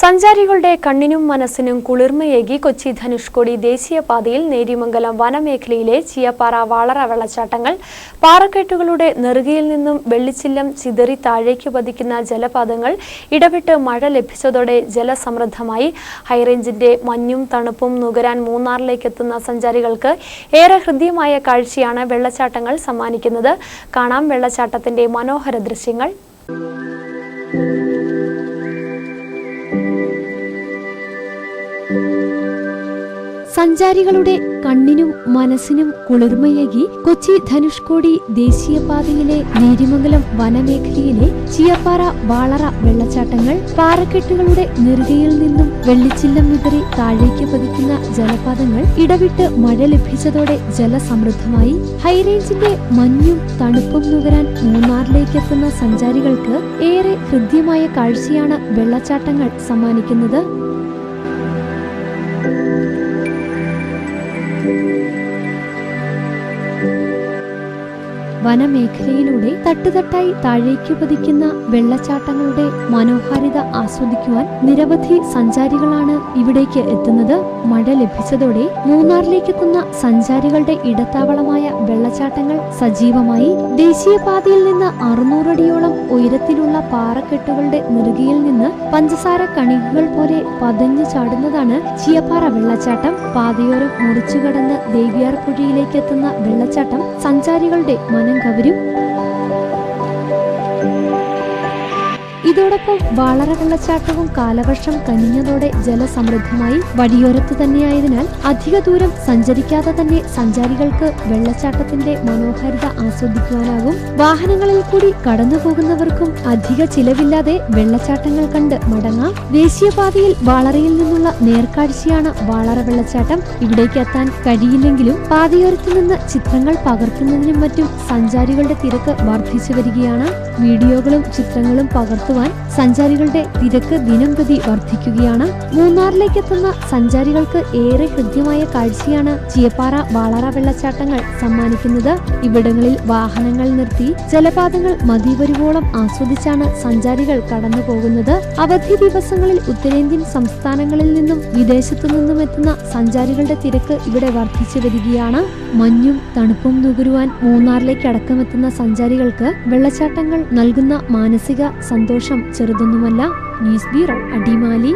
സഞ്ചാരികളുടെ കണ്ണിനും മനസ്സിനും കുളിർമയേകി കൊച്ചി ധനുഷ്കോടി ദേശീയപാതയിൽ നേരിമംഗലം വനമേഖലയിലെ ചിയപ്പാറ വാളറ വെള്ളച്ചാട്ടങ്ങൾ പാറക്കെട്ടുകളുടെ നെറുകയിൽ നിന്നും വെള്ളിച്ചില്ലം ചിതറി താഴേക്ക് പതിക്കുന്ന ജലപാതങ്ങൾ ഇടവിട്ട് മഴ ലഭിച്ചതോടെ ജലസമൃദ്ധമായി. ഹൈറേഞ്ചിന്റെ മഞ്ഞും തണുപ്പും നുകരാൻ മൂന്നാറിലേക്ക് എത്തുന്ന സഞ്ചാരികൾക്ക് ഏറെ ഹൃദ്യമായ കാഴ്ചയാണ് വെള്ളച്ചാട്ടങ്ങൾ സമ്മാനിക്കുന്നത്. കാണാം വെള്ളച്ചാട്ടത്തിന്റെ മനോഹര ദൃശ്യങ്ങൾ. സഞ്ചാരികളുടെ കണ്ണിനും മനസ്സിനും കുളിർമയേകി കൊച്ചി ധനുഷ്കോടി ദേശീയപാതയിലെ നേരിമംഗലം വനമേഖലയിലെ ചിയപ്പാറ വാളറ വെള്ളച്ചാട്ടങ്ങൾ പാറക്കെട്ടുകളുടെ നെറുകയിൽ നിന്നും വെള്ളിച്ചില്ലം വിതറി താഴേക്ക് പതിക്കുന്ന ജലപാതങ്ങൾ ഇടവിട്ട് മഴ ലഭിച്ചതോടെ ജലസമൃദ്ധമായി. ഹൈറേഞ്ചിന്റെ മഞ്ഞും തണുപ്പും നുകരാൻ മൂന്നാറിലേക്ക് എത്തുന്ന സഞ്ചാരികൾക്ക് ഏറെ ഹൃദ്യമായ കാഴ്ചയാണ് വെള്ളച്ചാട്ടങ്ങൾ സമ്മാനിക്കുന്നത്. thank you. വനമേഖലയിലൂടെ തട്ടുതട്ടായി താഴേക്ക് പതിക്കുന്ന വെള്ളച്ചാട്ടങ്ങളുടെ മനോഹാരിത ആസ്വദിക്കുവാൻ നിരവധി സഞ്ചാരികളാണ് ഇവിടേക്ക് എത്തുന്നത്. മഴ ലഭിച്ചതോടെ മൂന്നാറിലേക്ക് എത്തുന്ന സഞ്ചാരികളുടെ ഇടത്താവളമായ വെള്ളച്ചാട്ടങ്ങൾ സജീവമായി. ദേശീയപാതയിൽ നിന്ന് അറുന്നൂറടിയോളം ഉയരത്തിലുള്ള പാറക്കെട്ടുകളുടെ നെറുകയിൽ നിന്ന് പഞ്ചസാര കണികകൾ പോലെ പതഞ്ഞു ചാടുന്നതാണ് ചിയപ്പാറ വെള്ളച്ചാട്ടം. പാതയോരം മുറിച്ചു കടന്ന് ദേവിയാർ പുഴയിലേക്ക് എത്തുന്ന വെള്ളച്ചാട്ടം സഞ്ചാരികളുടെ മനം branco. ഇതോടൊപ്പം വളരെ വെള്ളച്ചാട്ടവും കാലവർഷം കനിഞ്ഞതോടെ ജലസമൃദ്ധമായി വഴിയോരത്ത് തന്നെയായതിനാൽ അധിക ദൂരം സഞ്ചരിക്കാതെ തന്നെ സഞ്ചാരികൾക്ക് വെള്ളച്ചാട്ടത്തിന്റെ മനോഹാരിത ആസ്വദിക്കുവാനാകും. വാഹനങ്ങളിൽ കൂടി കടന്നുപോകുന്നവർക്കും അധിക ചിലവില്ലാതെ വെള്ളച്ചാട്ടങ്ങൾ കണ്ട് മടങ്ങാം. ദേശീയപാതയിൽ വാളറയിൽ നിന്നുള്ള നേർക്കാഴ്ചയാണ് വാളറ വെള്ളച്ചാട്ടം. ഇവിടേക്ക് എത്താൻ കഴിയില്ലെങ്കിലും പാതയോരത്ത് നിന്ന് ചിത്രങ്ങൾ പകർത്തുന്നതിനും മറ്റും സഞ്ചാരികളുടെ തിരക്ക് വർദ്ധിച്ചു വരികയാണ്. വീഡിയോകളും ചിത്രങ്ങളും പകർത്തുവാൻ സഞ്ചാരികളുടെ തിരക്ക് ദിനം പ്രതി വർദ്ധിക്കുകയാണ്. മൂന്നാറിലേക്ക് എത്തുന്ന സഞ്ചാരികൾക്ക് ഏറെ ഹൃദ്യമായ കാഴ്ചയാണ് ചിയപ്പാറ വാളറ വെള്ളച്ചാട്ടങ്ങൾ സമ്മാനിക്കുന്നത്. ഇവിടങ്ങളിൽ വാഹനങ്ങൾ നിർത്തി ജലപാതങ്ങൾ മതിവരുവോളം ആസ്വദിച്ചാണ് സഞ്ചാരികൾ കടന്നു പോകുന്നത് അവധി ദിവസങ്ങളിൽ ഉത്തരേന്ത്യൻ സംസ്ഥാനങ്ങളിൽ നിന്നും വിദേശത്തു നിന്നും എത്തുന്ന സഞ്ചാരികളുടെ തിരക്ക് ഇവിടെ വർദ്ധിച്ചു വരികയാണ്. മഞ്ഞും തണുപ്പും നുകരുവാൻ മൂന്നാറിലേക്ക് അടക്കമെത്തുന്ന സഞ്ചാരികൾക്ക് വെള്ളച്ചാട്ടങ്ങൾ നൽകുന്ന മാനസിക സന്തോഷം ചെറുതൊന്നുമല്ല. News bureau Adimali.